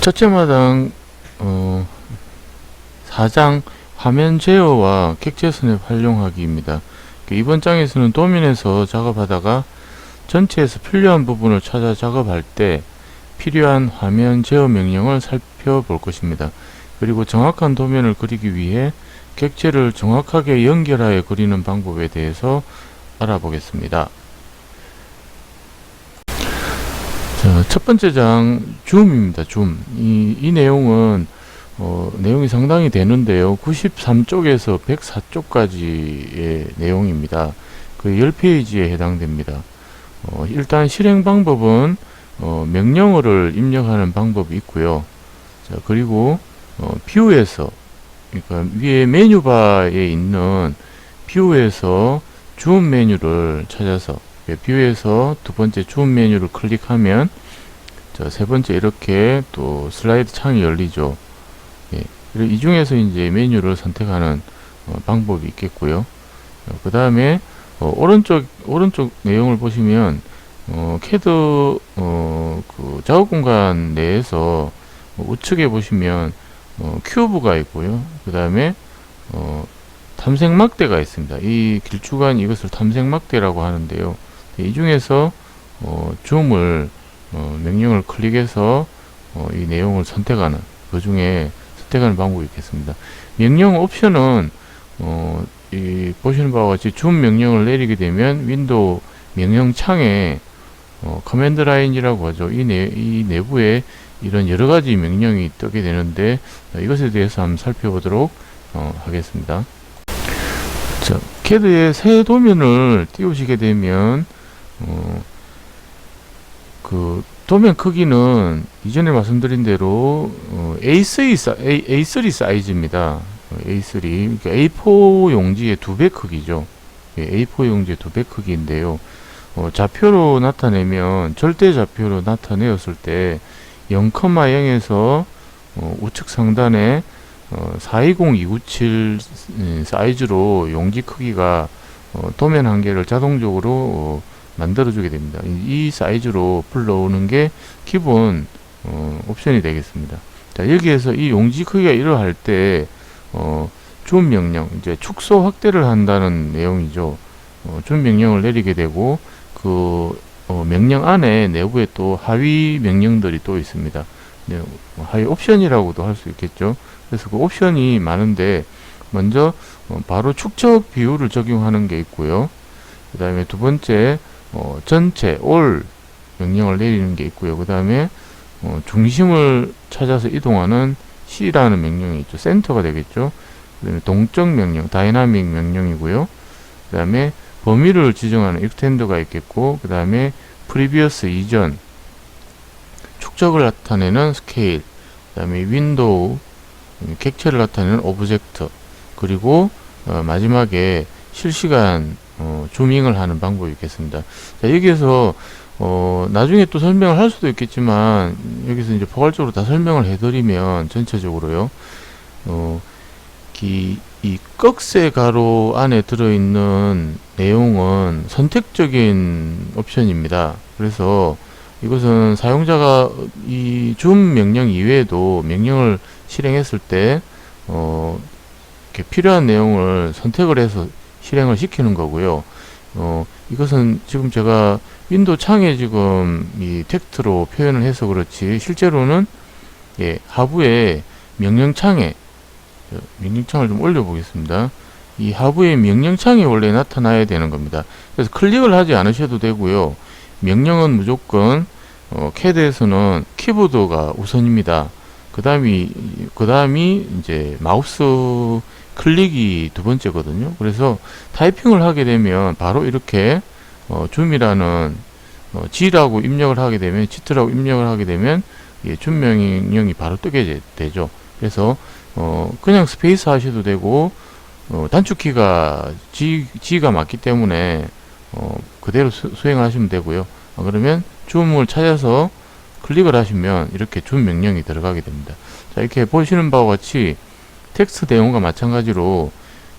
첫째 마당 어, 4장 화면 제어와 객체 스냅 활용하기입니다. 그 이번 장에서는 도면에서 작업하다가 전체에서 필요한 부분을 찾아 작업할 때 필요한 화면 제어 명령을 살펴볼 것입니다. 그리고 정확한 도면을 그리기 위해 객체를 정확하게 연결하여 그리는 방법에 대해서 알아보겠습니다. 자, 첫 번째 장 줌입니다. 줌. 이, 이 내용은 어, 내용이 상당히 되는데요. 93쪽에서 104쪽까지의 내용입니다. 그 10페이지에 해당됩니다. 어, 일단 실행 방법은 어, 명령어를 입력하는 방법이 있고요. 자, 그리고 어, 뷰에서 그러니까 위에 메뉴바에 있는 뷰에서 줌 메뉴를 찾아서 예, 뷰에서 두 번째 줌 메뉴를 클릭하면 자, 세 번째 이렇게 또 슬라이드 창이 열리죠. 예, 이 중에서 이제 메뉴를 선택하는 어, 방법이 있겠고요. 어, 그 다음에 어, 오른쪽 오른쪽 내용을 보시면 어, 캐드 어, 그 작업 공간 내에서 어, 우측에 보시면 어, 큐브가 있고요. 그 다음에 어, 탐색막대가 있습니다. 이 길쭉한 이것을 탐색막대라고 하는데요. 이 중에서 어, 줌을 어, 명령을 클릭해서 어, 이 내용을 선택하는 그 중에 선택하는 방법이 있겠습니다. 명령 옵션은 어, 이 보시는 바와 같이 줌 명령을 내리게 되면 윈도우 명령 창에 어, 커맨드 라인이라고 하죠. 이, 내, 이 내부에 이런 여러 가지 명령이 뜨게 되는데 어, 이것에 대해서 한번 살펴보도록 어, 하겠습니다. 자, 캐드에 새 도면을 띄우시게 되면 어, 그 도면 크기는 이전에 말씀드린 대로 어, A3, 사, A, A3 사이즈입니다. 어, A3 그러니까 A4 용지의 두 배 크기죠. 예, A4 용지의 두 배 크기인데요. 어, 좌표로 나타내면 절대 좌표로 나타내었을 때 0,0에서 어, 우측 상단에 어, 420297 음, 사이즈로 용지 크기가 어, 도면 한 개를 자동적으로 어, 만들어주게 됩니다. 이, 이 사이즈로 불러오는 게 기본 어, 옵션이 되겠습니다. 자 여기에서 이 용지 크기가 이러할 때 어, 줌 명령 이제 축소 확대를 한다는 내용이죠. 어, 줌 명령을 내리게 되고 그 어, 명령 안에 내부에 또 하위 명령들이 또 있습니다. 네, 하위 옵션이라고도 할 수 있겠죠. 그래서 그 옵션이 많은데 먼저 어, 바로 축적 비율을 적용하는 게 있고요. 그 다음에 두 번째 어, 전체 올 명령을 내리는 게 있고요. 그 다음에 어, 중심을 찾아서 이동하는 C라는 명령이 있죠. 센터가 되겠죠. 그 다음에 동적 명령, 다이나믹 명령이고요. 그 다음에 범위를 지정하는 익스텐드가 있겠고, 그 다음에 프리비어스 이전, 축적을 나타내는 스케일, 그 다음에 윈도우, 객체를 나타내는 오브젝트, 그리고 어, 마지막에 실시간 어, 주밍을 하는 방법이 있겠습니다. 자, 여기에서 어, 나중에 또 설명을 할 수도 있겠지만 여기서 이제 포괄적으로 다 설명을 해드리면 전체적으로요. 어, 이, 이 꺽쇠 가로 안에 들어있는 내용은 선택적인 옵션입니다. 그래서 이것은 사용자가 이 줌 명령 이외에도 명령을 실행했을 때 어, 이렇게 필요한 내용을 선택을 해서 실행을 시키는 거고요. 어, 이것은 지금 제가 윈도우 창에 지금 이 텍스트로 표현을 해서 그렇지 실제로는 예, 하부에 명령창에 저, 명령창을 좀 올려 보겠습니다. 이 하부의 명령창이 원래 나타나야 되는 겁니다. 그래서 클릭을 하지 않으셔도 되고요. 명령은 무조건 어, 캐드에서는 키보드가 우선입니다. 그 다음이 그 다음이 이제 마우스 클릭이 두 번째거든요. 그래서 타이핑을 하게 되면 바로 이렇게 어, 줌이라는 어, G라고 입력을 하게 되면 치트라고 입력을 하게 되면 예, 줌 명령이 바로 뜨게 되- 되죠. 그래서 어, 그냥 스페이스 하셔도 되고 어, 단축키가 G, G가 맞기 때문에 어, 그대로 수, 수행을 하시면 되고요. 어, 그러면 줌을 찾아서 클릭을 하시면 이렇게 줌 명령이 들어가게 됩니다. 자 이렇게 보시는 바와 같이 텍스트 내용과 마찬가지로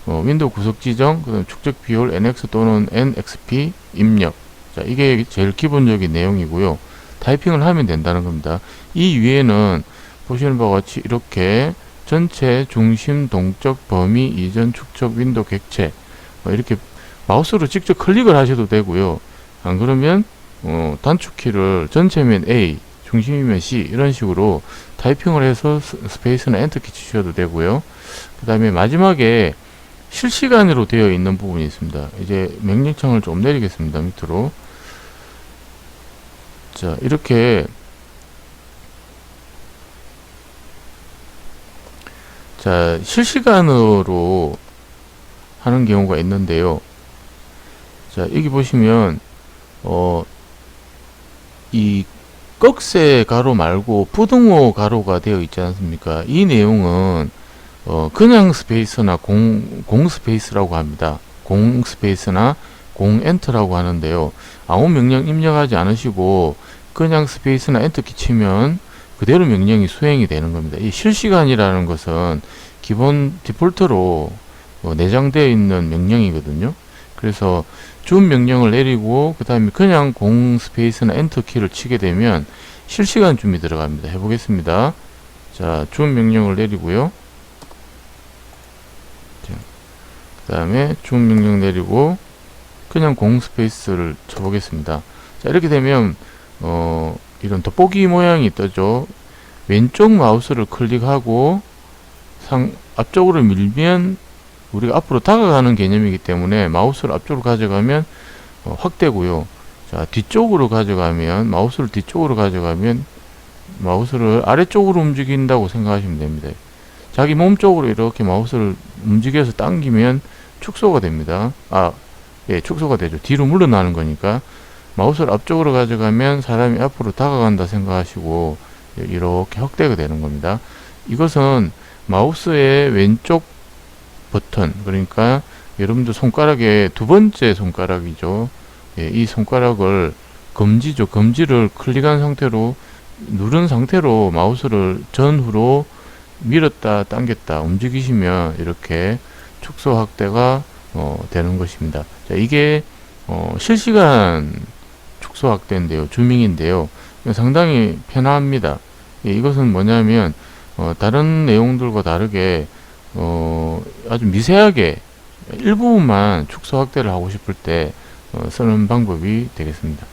어, 윈도우 구석 지정, 그다음 축적 비율 NX 또는 NXP 입력. 자, 이게 제일 기본적인 내용이고요. 타이핑을 하면 된다는 겁니다. 이 위에는 보시는 바와 같이 이렇게 전체 중심 동적 범위 이전 축적 윈도 객체 뭐 이렇게 마우스로 직접 클릭을 하셔도 되고요. 안 그러면 어, 단축키를 전체면 A, 중심이면 C 이런 식으로 타이핑을 해서 스- 스페이스나 엔터키 치셔도 되고요. 그 다음에 마지막에 실시간으로 되어 있는 부분이 있습니다. 이제 명령창을 좀 내리겠습니다. 밑으로. 자, 이렇게 자, 실시간으로 하는 경우가 있는데요. 자, 여기 보시면 어, 이 꺽쇠 가로 말고 부등호 가로가 되어 있지 않습니까? 이 내용은 어, 그냥 스페이스나 공, 공 스페이스라고 합니다. 공 스페이스나 공 엔터라고 하는데요. 아무 명령 입력하지 않으시고 그냥 스페이스나 엔터 키 치면 그대로 명령이 수행이 되는 겁니다. 이 실시간이라는 것은 기본 디폴트로 어, 내장되어 있는 명령이거든요. 그래서 줌 명령을 내리고 그 다음에 그냥 공 스페이스나 엔터 키를 치게 되면 실시간 줌이 들어갑니다. 해보겠습니다. 자, 줌 명령을 내리고요. 그 다음에 줌 명령 내리고 그냥 공 스페이스를 쳐보겠습니다. 자, 이렇게 되면 어, 이런 돋보기 모양이 뜨죠. 왼쪽 마우스를 클릭하고 상 앞쪽으로 밀면 우리가 앞으로 다가가는 개념이기 때문에 마우스를 앞쪽으로 가져가면 어, 확대고요. 자 뒤쪽으로 가져가면 마우스를 뒤쪽으로 가져가면 마우스를 아래쪽으로 움직인다고 생각하시면 됩니다. 자기 몸 쪽으로 이렇게 마우스를 움직여서 당기면 축소가 됩니다. 아, 예, 축소가 되죠. 뒤로 물러나는 거니까 마우스를 앞쪽으로 가져가면 사람이 앞으로 다가간다 생각하시고 예, 이렇게 확대가 되는 겁니다. 이것은 마우스의 왼쪽 버튼 그러니까 여러분들 손가락의 두 번째 손가락이죠. 예, 이 손가락을 검지죠. 검지를 클릭한 상태로 누른 상태로 마우스를 전후로 밀었다 당겼다 움직이시면 이렇게 축소 확대가 어, 되는 것입니다. 자, 이게 어, 실시간 축소 확대인데요. 주밍인데요. 상당히 편합니다. 예, 이것은 뭐냐면 어, 다른 내용들과 다르게 어, 아주 미세하게 일부분만 축소 확대를 하고 싶을 때 어, 쓰는 방법이 되겠습니다.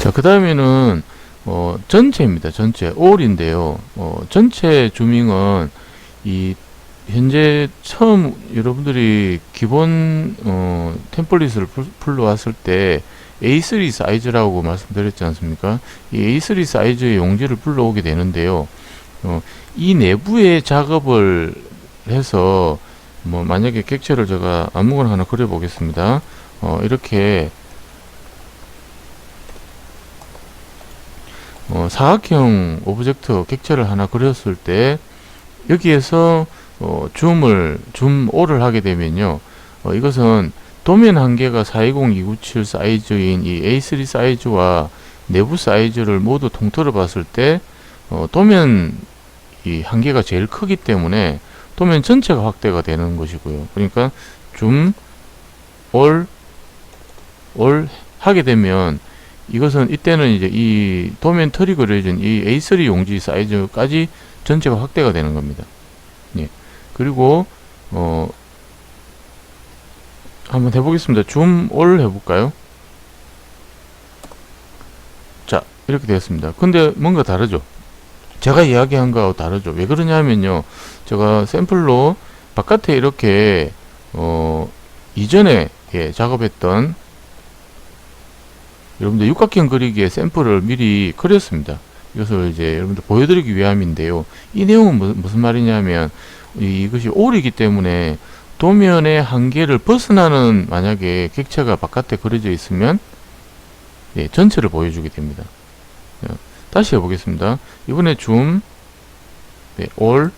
자, 그 다음에는 어, 전체입니다. 전체 all인데요. 어, 전체 주밍은 이 현재 처음 여러분들이 기본 어, 템플릿을 풀- 풀러왔을 때 A3 사이즈라고 말씀드렸지 않습니까? 이 A3 사이즈의 용지를 불러오게 되는데요. 어, 이 내부의 작업을 해서 뭐 만약에 객체를 제가 아무거나 하나 그려 보겠습니다. 어, 이렇게 어, 사각형 오브젝트 객체를 하나 그렸을 때 여기에서 어, 줌을 줌 O를 하게 되면요. 어, 이것은 도면 한계가 420297 사이즈인 이 A3 사이즈와 내부 사이즈를 모두 통틀어 봤을 때 어, 도면 이 한계가 제일 크기 때문에 도면 전체가 확대가 되는 것이고요. 그러니까 줌, 올, 올 하게 되면 이것은 이때는 이제 이 도면 털이 그려진 이 A3 용지 사이즈까지 전체가 확대가 되는 겁니다. 예. 그리고 어 한번 해보겠습니다. 줌 올 해볼까요? 자 이렇게 되었습니다. 근데 뭔가 다르죠? 제가 이야기한 거하고 다르죠. 왜 그러냐면요. 제가 샘플로 바깥에 이렇게 어 이전에 예, 작업했던 여러분들 육각형 그리기의 샘플을 미리 그렸습니다. 이것을 이제 여러분들 보여드리기 위함인데요. 이 내용은 무, 무슨 말이냐면 이, 이것이 올이기 때문에 도면의 한계를 벗어나는 만약에 객체가 바깥에 그려져 있으면 예, 전체를 보여주게 됩니다. 예, 다시 해보겠습니다. 이번에 줌, 네, 올.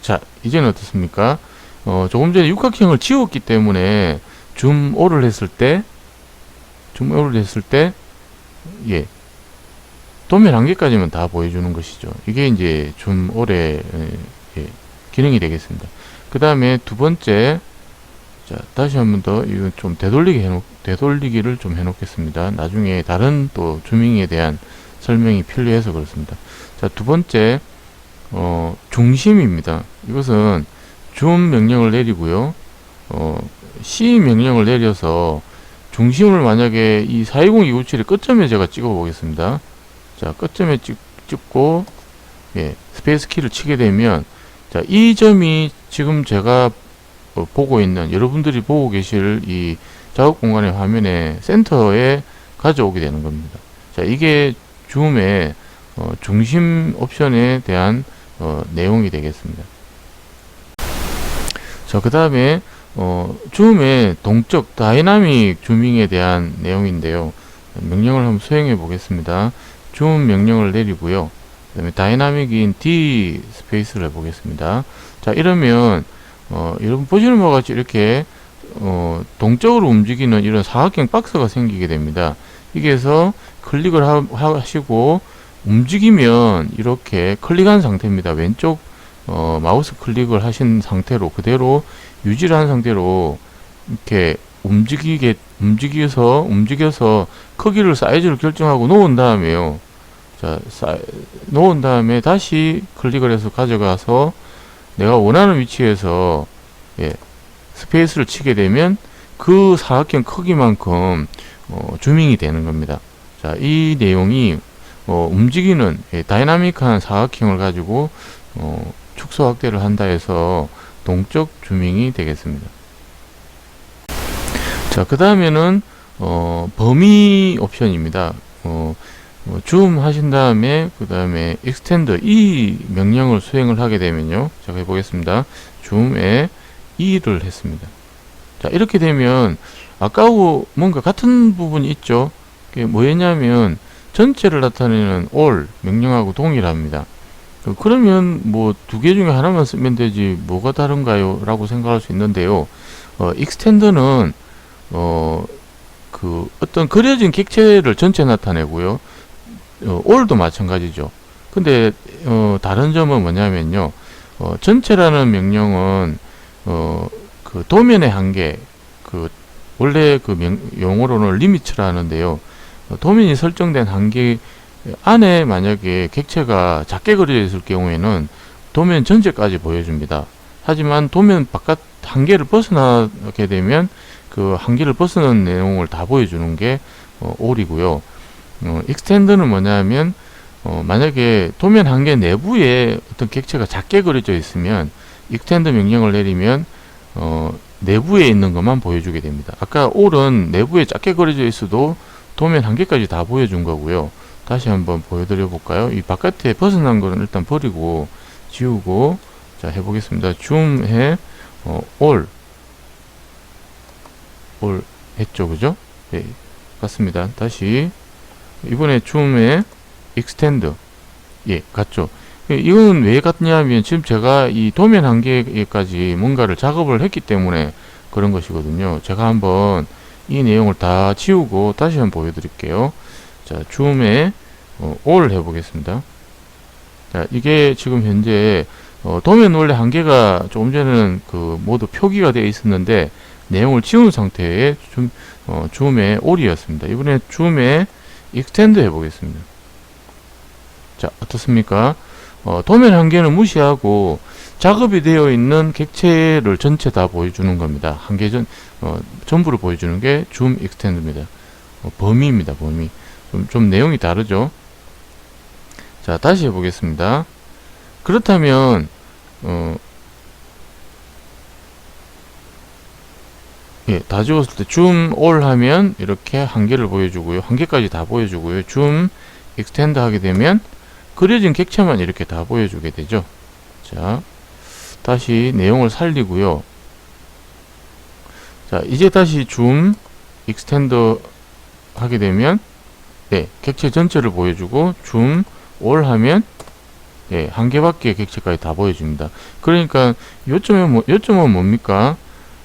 자, 이제는 어떻습니까? 어, 조금 전에 육각형을 지웠기 때문에 줌 올을 했을 때, 줌 올을 했을 때, 예, 도면 한계까지만 다 보여주는 것이죠. 이게 이제 줌 올의 예, 예, 기능이 되겠습니다. 그 다음에 두 번째, 자, 다시 한 번 더 이거 좀 되돌리기 해놓, 되돌리기를 좀 해놓겠습니다. 나중에 다른 또 주밍에 대한 설명이 필요해서 그렇습니다. 자, 두 번째, 어, 중심입니다. 이것은 줌 명령을 내리고요. 어, C 명령을 내려서 중심을 만약에 이 420-257의 끝점에 제가 찍어 보겠습니다. 자, 끝점에 찍, 찍고, 예, 스페이스 키를 치게 되면, 자, 이 점이 지금 제가 어, 보고 있는, 여러분들이 보고 계실 이 작업 공간의 화면의 센터에 가져오게 되는 겁니다. 자, 이게 줌의 어, 중심 옵션에 대한 어, 내용이 되겠습니다. 자, 그 다음에 어, 줌의 동적 다이나믹 줌밍에 대한 내용인데요. 명령을 한번 수행해 보겠습니다. 줌 명령을 내리고요. 그 다음에 다이나믹인 D 스페이스를 해보겠습니다. 자, 이러면 어, 여러분 보시는 바와 같이 이렇게 어, 동적으로 움직이는 이런 사각형 박스가 생기게 됩니다. 여기에서 클릭을 하, 하시고 움직이면 이렇게 클릭한 상태입니다. 왼쪽 어, 마우스 클릭을 하신 상태로 그대로 유지를 한 상태로 이렇게 움직이게 움직여서 움직여서 크기를 사이즈를 결정하고 놓은 다음에요. 자, 사, 놓은 다음에 다시 클릭을 해서 가져가서 내가 원하는 위치에서 예, 스페이스를 치게 되면 그 사각형 크기만큼 어, 주밍이 되는 겁니다. 자, 이 내용이 어, 움직이는 예, 다이나믹한 사각형을 가지고 어, 축소 확대를 한다 해서 동적 주밍이 되겠습니다. 자, 그 다음에는 어, 범위 옵션입니다. 어, 어, 줌 하신 다음에 그 다음에 extend 이 명령을 수행을 하게 되면요. 제가 해보겠습니다. 줌에 2를 했습니다. 자, 이렇게 되면 아까하고 뭔가 같은 부분이 있죠. 그게 뭐였냐면 전체를 나타내는 all 명령하고 동일합니다. 그- 그러면 뭐 두 개 중에 하나만 쓰면 되지 뭐가 다른가요? 라고 생각할 수 있는데요. 어, extend는 어, 그 어떤 그려진 객체를 전체 나타내고요. 어, all도 마찬가지죠. 근데 어, 다른 점은 뭐냐면요. 어, 전체라는 명령은 어, 그 도면의 한계, 그 원래 그 명, 용어로는 리미트라 하는데요. 어, 도면이 설정된 한계 안에 만약에 객체가 작게 그려져 있을 경우에는 도면 전체까지 보여줍니다. 하지만 도면 바깥 한계를 벗어나게 되면 그 한계를 벗어난 내용을 다 보여주는 게 어, all이고요. 어, extend는 뭐냐면 어, 만약에 도면 한계 내부에 어떤 객체가 작게 그려져 있으면 extend 명령을 내리면 어, 내부에 있는 것만 보여주게 됩니다. 아까 all은 내부에 작게 그려져 있어도 도면 한계까지 다 보여준 거고요. 다시 한번 보여드려 볼까요? 이 바깥에 벗어난 거는 일단 버리고 지우고 자 해보겠습니다. 줌해 어, all all 했죠, 그죠? 네, 같습니다. 다시 이번에 줌에 extend 예, 같죠. 이건 왜 같냐면 지금 제가 이 도면 한계까지 뭔가를 작업을 했기 때문에 그런 것이거든요. 제가 한번 이 내용을 다 지우고 다시 한번 보여드릴게요. 자, 줌에 어, all 해보겠습니다. 자, 이게 지금 현재 어, 도면 원래 한계가 조금 전에는 그 모두 표기가 되어 있었는데 내용을 지운 상태의 줌, 어, 줌의 all이었습니다. 이번에 줌에 extend 해보겠습니다. 자, 어떻습니까? 어, 도면 한계는 무시하고 작업이 되어 있는 객체를 전체 다 보여주는 겁니다. 한계 전, 어, 전부를 보여주는 게 줌 익스텐드입니다. 어, 범위입니다, 범위. 좀, 좀 내용이 다르죠? 자, 다시 해보겠습니다. 그렇다면, 어, 예, 다 지웠을 때 줌 올 하면 이렇게 한계를 보여주고요. 한계까지 다 보여주고요. 줌 익스텐드 하게 되면 그려진 객체만 이렇게 다 보여주게 되죠. 자, 다시 내용을 살리고요. 자, 이제 다시 줌 익스텐더 하게 되면 네, 객체 전체를 보여주고 줌 올 하면 예, 한 개밖에 객체까지 다 보여줍니다. 그러니까 요점은 뭐, 요점은 뭡니까?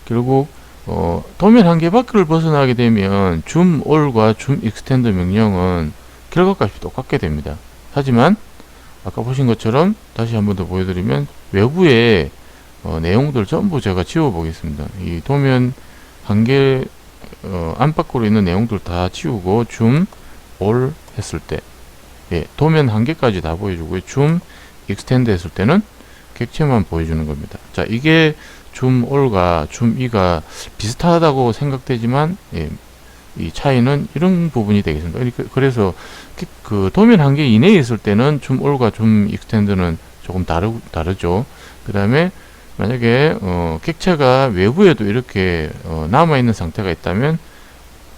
결국 어, 도면 한 개 밖을 벗어나게 되면 줌 올과 줌 익스텐더 명령은 결과값이 똑같게 됩니다. 하지만 아까 보신 것처럼 다시 한 번 더 보여드리면 외부에 어, 내용들 전부 제가 지워 보겠습니다. 이 도면 한개 어, 안팎으로 있는 내용들 다 지우고 줌, 올 했을 때 예, 도면 한 개까지 다 보여주고요. 줌, 익스텐드 했을 때는 객체만 보여주는 겁니다. 자, 이게 줌 올과 줌 이가 비슷하다고 생각되지만 예, 이 차이는 이런 부분이 되겠습니다. 그러니까 그래서 그- 그 도면 한 개 이내에 있을 때는 줌 올과 줌 익스텐드는 조금 다르, 다르죠. 그 다음에 만약에 어, 객체가 외부에도 이렇게 어, 남아 있는 상태가 있다면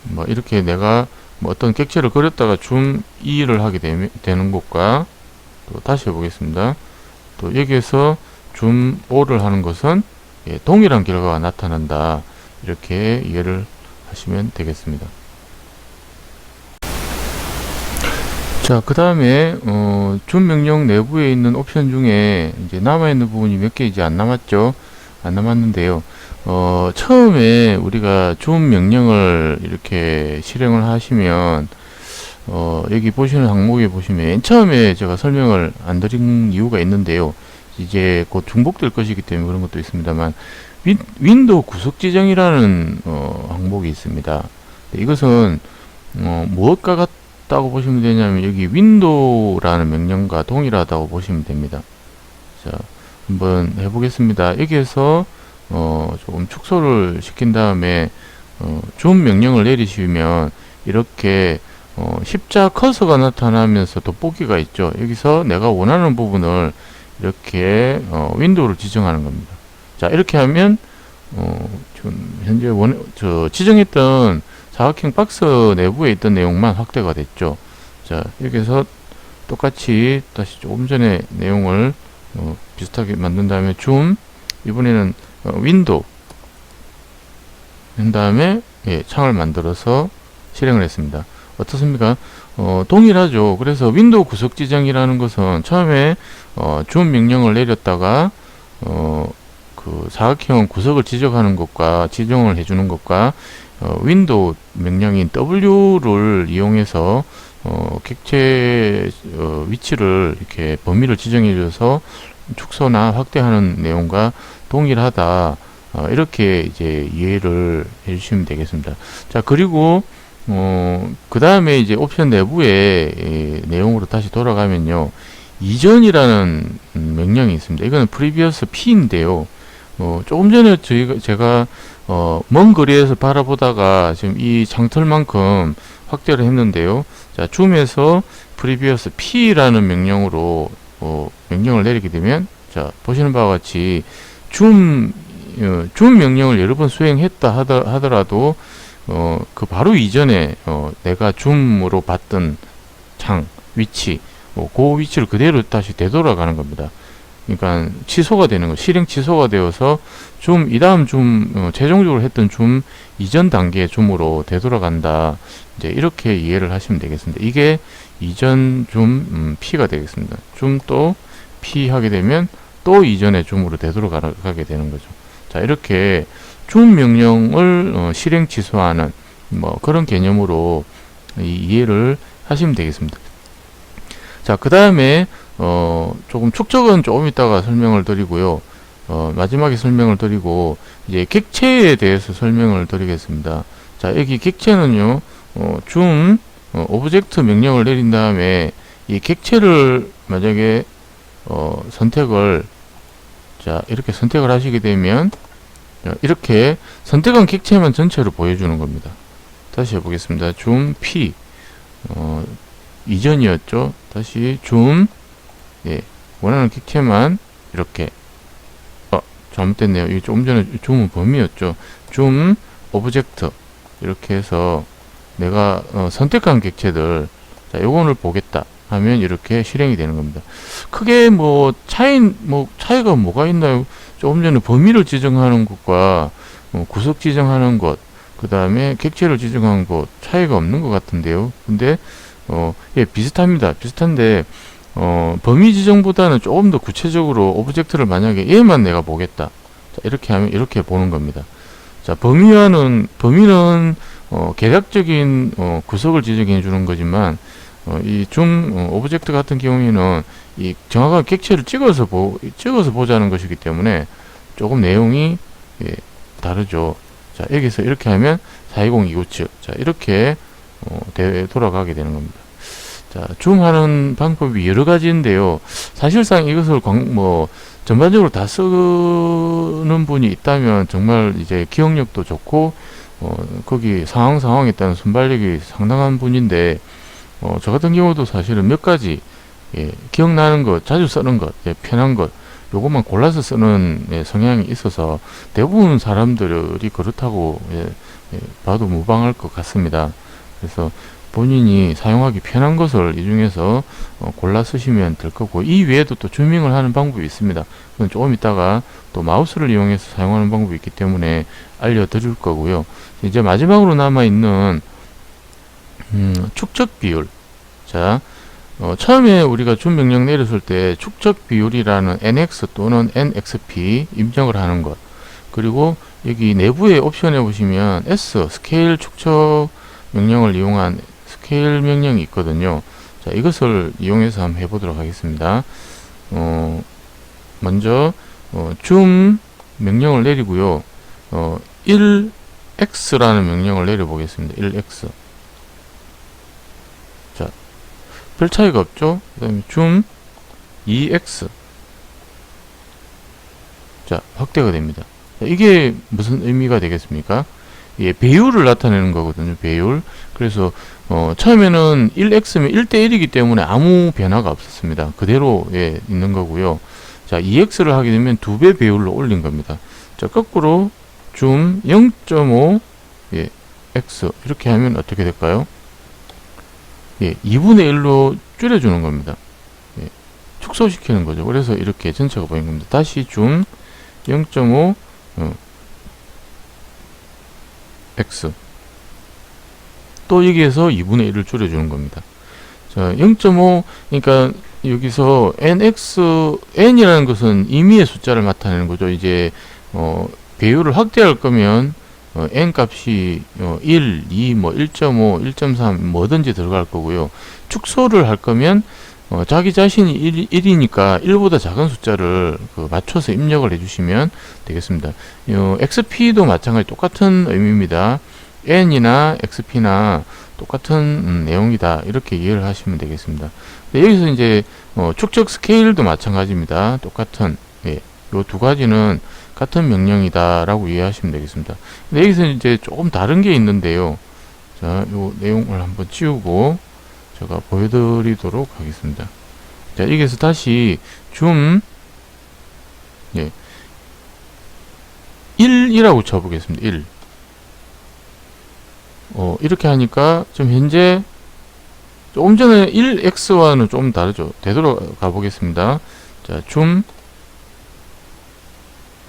뭐 이렇게 내가 뭐 어떤 객체를 그렸다가 줌 2를 하게 되면, 되는 것과 또 다시 해보겠습니다. 또 여기에서 줌 5를 하는 것은 예, 동일한 결과가 나타난다. 이렇게 이해를 하시면 되겠습니다. 자, 그 다음에, 어, 줌 명령 내부에 있는 옵션 중에 이제 남아있는 부분이 몇 개 이제 안 남았죠? 안 남았는데요. 어, 처음에 우리가 줌 명령을 이렇게 실행을 하시면, 어, 여기 보시는 항목에 보시면, 맨 처음에 제가 설명을 안 드린 이유가 있는데요. 이제 곧 중복될 것이기 때문에 그런 것도 있습니다만, 윈, 윈도우 구석 지정이라는, 어, 항목이 있습니다. 이것은, 어, 무엇과 같 다고 보시면 되냐면, 여기 윈도우라는 명령과 동일하다고 보시면 됩니다. 자, 한번 해보겠습니다. 여기에서, 어, 조금 축소를 시킨 다음에, 어, 줌 명령을 내리시면, 이렇게, 어, 십자 커서가 나타나면서 돋보기가 있죠. 여기서 내가 원하는 부분을 이렇게, 어, 윈도우를 지정하는 겁니다. 자, 이렇게 하면, 어, 좀, 현재 원, 저, 지정했던 사각형 박스 내부에 있던 내용만 확대가 됐죠. 자, 여기서 똑같이 다시 조금 전에 내용을 어, 비슷하게 만든 다음에 줌, 이번에는 어, 윈도우, 한 다음에 예, 창을 만들어서 실행을 했습니다. 어떻습니까? 어, 동일하죠. 그래서 윈도우 구석 지정이라는 것은 처음에 어, 줌 명령을 내렸다가 어, 그 사각형 구석을 지정하는 것과 지정을 해주는 것과 어, 윈도우 명령인 W를 이용해서 어, 객체 어, 위치를 이렇게 범위를 지정해 줘서 축소나 확대하는 내용과 동일하다. 어, 이렇게 이제 이해를 해주시면 되겠습니다. 자 그리고 어, 그 다음에 이제 옵션 내부의 예, 내용으로 다시 돌아가면요. 이전이라는 음, 명령이 있습니다. 이거는 previous P인데요. 어, 조금 전에 저희가 제가 어, 먼 거리에서 바라보다가 지금 이 장털만큼 확대를 했는데요. 자, 줌에서 previous P라는 명령으로 어, 명령을 내리게 되면 자, 보시는 바와 같이 줌 어, 줌 명령을 여러 번 수행했다 하더, 하더 라도 어, 그 바로 이전에 어, 내가 줌으로 봤던 창 위치 어, 그 위치를 그대로 다시 되돌아가는 겁니다. 그러니까 취소가 되는 거, 실행 취소가 되어서 줌, 이 다음 줌, 어, 최종적으로 했던 줌 이전 단계의 줌으로 되돌아간다. 이제 이렇게 이해를 하시면 되겠습니다. 이게 이전 줌 음, P가 되겠습니다. 줌또 P 하게 되면 또 이전의 줌으로 되돌아가게 되는 거죠. 자, 이렇게 줌 명령을 어, 실행 취소하는 뭐 그런 개념으로 이, 이해를 하시면 되겠습니다. 자, 그 다음에 어, 조금 축적은 조금 이따가 설명을 드리고요. 어, 마지막에 설명을 드리고, 이제 객체에 대해서 설명을 드리겠습니다. 자, 여기 객체는요, 어, 줌, 어, 오브젝트 명령을 내린 다음에, 이 객체를 만약에, 어, 선택을, 자, 이렇게 선택을 하시게 되면, 자, 이렇게 선택한 객체만 전체를 보여주는 겁니다. 다시 해보겠습니다. 줌 P, 어, 이전이었죠. 다시 줌, 예, 원하는 객체만 이렇게 어, 잘못됐네요. 이게 조금 전에 줌은 범위였죠. 줌 오브젝트 이렇게 해서 내가 어, 선택한 객체들 자, 요거를 보겠다 하면 이렇게 실행이 되는 겁니다. 크게 뭐 차이 뭐 차이가 뭐가 있나요? 조금 전에 범위를 지정하는 것과 어, 구석 지정하는 것, 그 다음에 객체를 지정한 것 차이가 없는 것 같은데요. 근데 어, 예, 비슷합니다. 비슷한데 어, 범위 지정보다는 조금 더 구체적으로 오브젝트를 만약에 얘만 내가 보겠다. 자, 이렇게 하면 이렇게 보는 겁니다. 자, 범위와는, 범위는, 어, 계략적인, 어, 구석을 지정해 주는 거지만, 어, 이 줌, 어, 오브젝트 같은 경우에는 이 정확한 객체를 찍어서 보, 찍어서 보자는 것이기 때문에 조금 내용이 예, 다르죠. 자, 여기서 이렇게 하면 420257. 자, 이렇게 어, 되, 돌아가게 되는 겁니다. 자, 줌하는 방법이 여러 가지인데요. 사실상 이것을 광, 뭐, 전반적으로 다 쓰는 분이 있다면 정말 이제 기억력도 좋고, 어, 거기 상황 상황에 따른 순발력이 상당한 분인데, 어, 저 같은 경우도 사실은 몇 가지, 예, 기억나는 것, 자주 쓰는 것, 예, 편한 것, 요것만 골라서 쓰는 예, 성향이 있어서 대부분 사람들이 그렇다고 예, 예, 봐도 무방할 것 같습니다. 그래서 본인이 사용하기 편한 것을 이 중에서 어, 골라 쓰시면 될 거고 이 외에도 또 주밍을 하는 방법이 있습니다. 그건 조금 있다가 또 마우스를 이용해서 사용하는 방법이 있기 때문에 알려드릴 거고요. 이제 마지막으로 남아 있는 음, 축적 비율. 자, 어, 처음에 우리가 준 명령 내렸을 때 축적 비율이라는 nx 또는 nxp 입력을 하는 것. 그리고 여기 내부의 옵션에 보시면 s 스케일 축적 명령을 이용한 스케일 명령이 있거든요. 자, 이것을 이용해서 한번 해보도록 하겠습니다. 어, 먼저 어, 줌 명령을 내리고요. 어, 1x라는 명령을 내려보겠습니다. 1x. 자, 별 차이가 없죠? 그 다음에 줌 2x. 자, 확대가 됩니다. 자, 이게 무슨 의미가 되겠습니까? 예, 배율을 나타내는 거거든요. 배율. 그래서 어, 처음에는 1x면 1대1이기 때문에 아무 변화가 없었습니다. 그대로 예, 있는 거고요. 자, 2x를 하게 되면 두 배 배율로 올린 겁니다. 자, 거꾸로 줌 0.5 예, x 이렇게 하면 어떻게 될까요? 예, 2분의 1로 줄여주는 겁니다. 예, 축소시키는 거죠. 그래서 이렇게 전체가 보이는 겁니다. 다시 줌 0.5 어, x 또 여기에서 2분의 1을 줄여주는 겁니다. 자, 0.5 그러니까 여기서 nx n이라는 것은 임의의 숫자를 나타내는 거죠. 이제 어, 배율을 확대할 거면 어, n 값이 어, 1, 2, 뭐 1.5, 1.3 뭐든지 들어갈 거고요. 축소를 할 거면 어, 자기 자신이 1, 1이니까 1보다 작은 숫자를 그 맞춰서 입력을 해주시면 되겠습니다. 어, XP도 마찬가지 똑같은 의미입니다. N이나 XP나 똑같은 음, 내용이다. 이렇게 이해를 하시면 되겠습니다. 네, 여기서 이제 어, 축적 스케일도 마찬가지입니다. 똑같은 예, 요두 가지는 같은 명령이다라고 이해하시면 되겠습니다. 근데 여기서 이제 조금 다른 게 있는데요. 자, 요 내용을 한번 지우고 제가 보여드리도록 하겠습니다. 자, 여기서 다시 줌, 예, 1이라고 쳐보겠습니다. 1. 어, 이렇게 하니까 좀 현재 조금 전에 1x와는 좀 다르죠. 되돌아가 보겠습니다. 자, 줌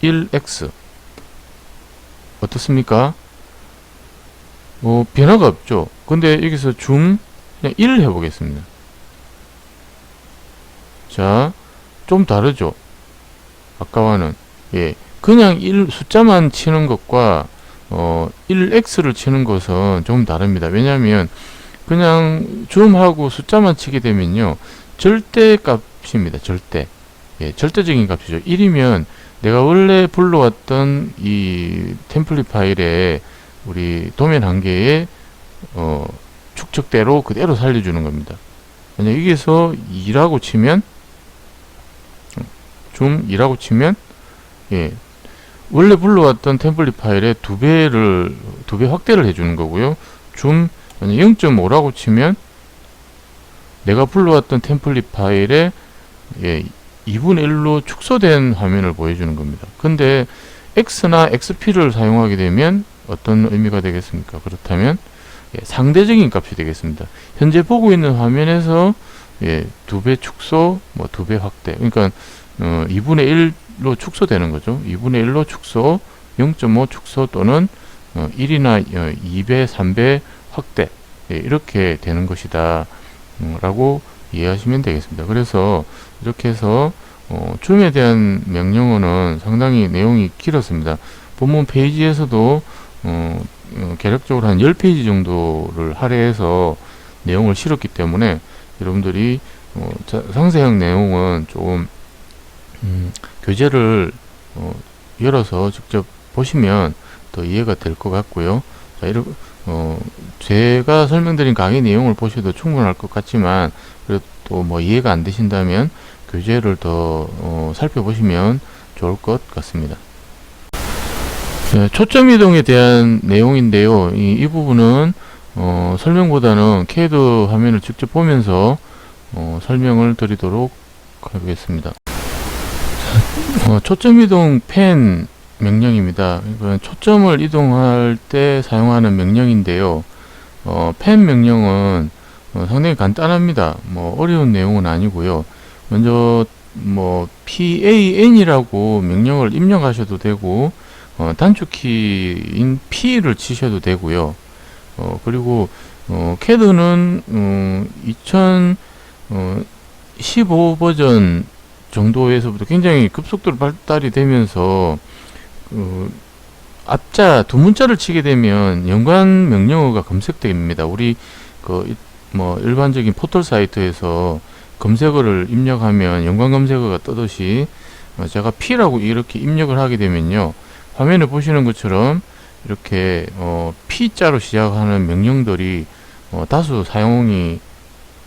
1x. 어떻습니까? 뭐, 변화가 없죠. 근데 여기서 줌 그냥 1 해보겠습니다. 자, 좀 다르죠? 아까와는. 예. 그냥 1 숫자만 치는 것과 어, 1x를 치는 것은 조금 다릅니다. 왜냐하면 그냥 줌하고 숫자만 치게 되면요. 절대 값입니다. 절대. 예, 절대적인 값이죠. 1이면 내가 원래 불러왔던 이 템플릿 파일에 우리 도면 한 개에 어, 축적대로 그대로 살려주는 겁니다. 만약 여기서 2라고 치면 줌 2라고 치면 예 원래 불러왔던 템플릿 파일에 두 배를 두 배 확대를 해주는 거고요. 줌 0.5라고 치면 내가 불러왔던 템플릿 파일에 예, 2분의 1로 축소된 화면을 보여주는 겁니다. 근데 X나 XP를 사용하게 되면 어떤 의미가 되겠습니까? 그렇다면 예, 상대적인 값이 되겠습니다. 현재 보고 있는 화면에서 예, 두 배 축소, 뭐 두 배 확대. 그러니까 어, 2분의 1로 축소되는 거죠. 2분의 1로 축소, 0.5 축소 또는 어, 1이나 어, 2배, 3배 확대. 예, 이렇게 되는 것이다. 음, 라고 이해하시면 되겠습니다. 그래서 이렇게 해서 어, 줌에 대한 명령어는 상당히 내용이 길었습니다. 본문 페이지에서도 어, 어, 개략적으로 한 10페이지 정도를 할애해서 내용을 실었기 때문에 여러분들이 어, 자, 상세한 내용은 조금 음, 교재를 어, 열어서 직접 보시면 더 이해가 될 것 같고요. 자, 이렇게 어, 제가 설명드린 강의 내용을 보셔도 충분할 것 같지만 그래도 또 뭐 이해가 안 되신다면 교재를 더 어, 살펴보시면 좋을 것 같습니다. 자, 초점 이동에 대한 내용인데요. 이, 이 부분은 어, 설명보다는 CAD 화면을 직접 보면서 어, 설명을 드리도록 하겠습니다. 자, 어, 초점 이동 펜 명령입니다. 이건 초점을 이동할 때 사용하는 명령인데요. 어, 펜 명령은 어, 상당히 간단합니다. 뭐 어려운 내용은 아니고요. 먼저 뭐 PAN이라고 명령을 입력하셔도 되고 어, 단축키인 P를 치셔도 되고요. 어, 그리고 어, CAD는 어, 2015 버전 정도에서부터 굉장히 급속도로 발달이 되면서 그 앞자 두 문자를 치게 되면 연관 명령어가 검색됩니다. 우리 그 뭐 일반적인 포털 사이트에서 검색어를 입력하면 연관 검색어가 뜨듯이 어, 제가 P라고 이렇게 입력을 하게 되면요. 화면에 보시는 것처럼 이렇게 어, P자로 시작하는 명령들이 어, 다수 사용이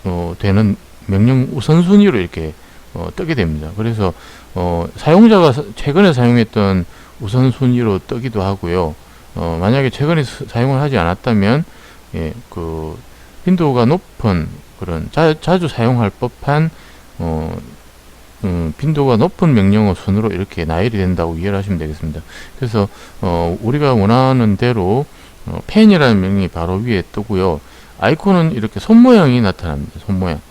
어, 되는 명령 우선순위로 이렇게 어, 뜨게 됩니다. 그래서 어, 사용자가 사- 최근에 사용했던 우선순위로 뜨기도 하고요. 어, 만약에 최근에 스- 사용을 하지 않았다면 예, 그 빈도가 높은 그런 자, 자주 사용할 법한 어, 음, 빈도가 높은 명령어 순으로 이렇게 나열이 된다고 이해를 하시면 되겠습니다. 그래서 어, 우리가 원하는 대로 어, 펜이라는 명령이 바로 위에 뜨고요. 아이콘은 이렇게 손 모양이 나타납니다. 손 모양.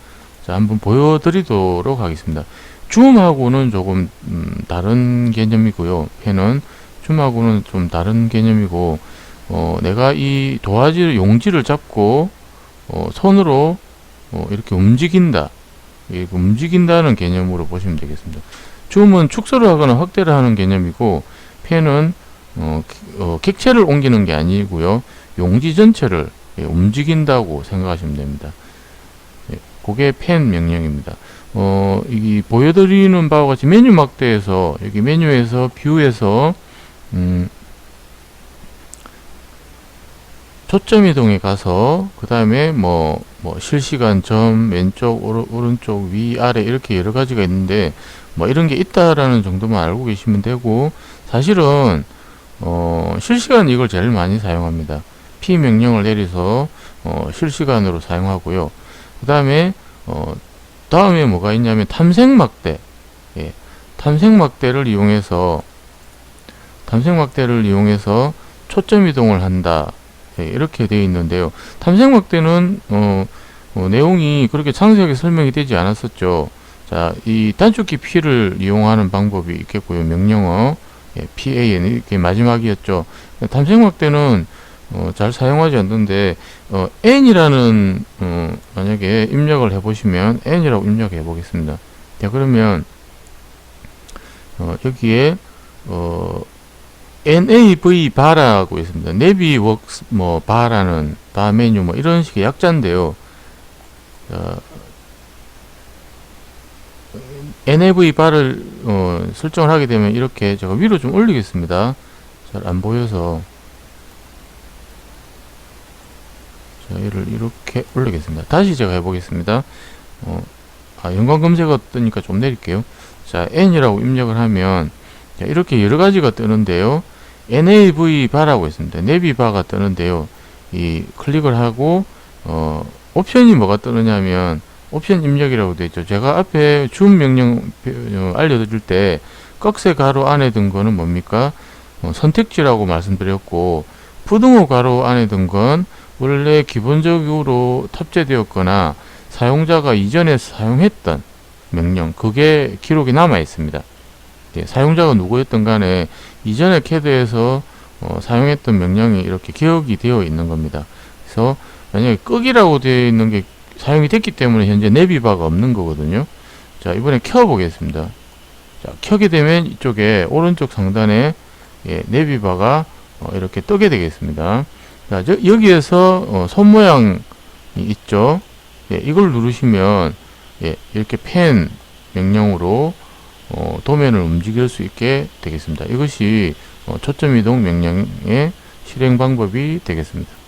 자, 한번 보여드리도록 하겠습니다. 줌하고는 조금 음, 다른 개념이고요. 펜은 줌하고는 좀 다른 개념이고 어, 내가 이 도화지 용지를 잡고 어, 손으로 어, 이렇게 움직인다. 이 움직인다는 개념으로 보시면 되겠습니다. 줌은 축소를 하거나 확대를 하는 개념이고 펜은 어, 기- 어, 객체를 옮기는 게 아니고요. 용지 전체를 예, 움직인다고 생각하시면 됩니다. 예, 그게 펜 명령입니다. 어, 이 보여드리는 바와 같이 메뉴 막대에서 여기 메뉴에서 뷰에서 음, 초점 이동에 가서 그 다음에 뭐, 뭐 실시간 점 왼쪽 오른, 오른쪽 위 아래 이렇게 여러 가지가 있는데 뭐 이런 게 있다라는 정도만 알고 계시면 되고 사실은 어, 실시간 이걸 제일 많이 사용합니다. P 명령을 내려서 어, 실시간으로 사용하고요. 그 다음에 어, 다음에 뭐가 있냐면 탐색막대 예, 탐색막대를 이용해서 탐색막대를 이용해서 초점 이동을 한다 예, 이렇게 되어 있는데요. 탐색막대는 어, 어, 내용이 그렇게 상세하게 설명이 되지 않았었죠. 자 이 단축키 P를 이용하는 방법이 있겠고요. 명령어 예, PAN 이렇게 마지막이었죠. 탐색막대는 어, 잘 사용하지 않는데 어, n이라는 어, 만약에 입력을 해보시면 n이라고 입력해 보겠습니다. 자 그러면 어, 여기에 어, nav 바라고 있습니다. naviworks 뭐 바라는 바 메뉴 뭐 이런 식의 약자인데요. 자, nav 바를 어, 설정을 하게 되면 이렇게 제가 위로 좀 올리겠습니다. 잘 안 보여서 자, 얘를 이렇게 올리겠습니다. 다시 제가 해보겠습니다. 어, 아, 연관 검색어 뜨니까 좀 내릴게요. 자, n이라고 입력을 하면 자, 이렇게 여러 가지가 뜨는데요. Nav 바라고 있습니다. nav 바가 뜨는데요. 이 클릭을 하고 어, 옵션이 뭐가 뜨느냐면 옵션 입력이라고 되어 있죠. 제가 앞에 줌 명령 어, 알려드릴 때 꺽쇠 가로 안에 든 거는 뭡니까? 어, 선택지라고 말씀드렸고 푸등호 가로 안에 든 건 원래 기본적으로 탑재되었거나 사용자가 이전에 사용했던 명령 그게 기록이 남아 있습니다. 예, 사용자가 누구였던 간에 이전에 캐드에서 어, 사용했던 명령이 이렇게 기억이 되어 있는 겁니다. 그래서 만약에 끄기라고 되어 있는 게 사용이 됐기 때문에 현재 내비바가 없는 거거든요. 자 이번에 켜보겠습니다. 자 켜게 되면 이쪽에 오른쪽 상단에 예, 내비바가 어, 이렇게 뜨게 되겠습니다. 자, 저, 여기에서 어, 손 모양이 있죠. 예, 이걸 누르시면 예, 이렇게 펜 명령으로 어, 도면을 움직일 수 있게 되겠습니다. 이것이 어, 초점 이동 명령의 실행 방법이 되겠습니다.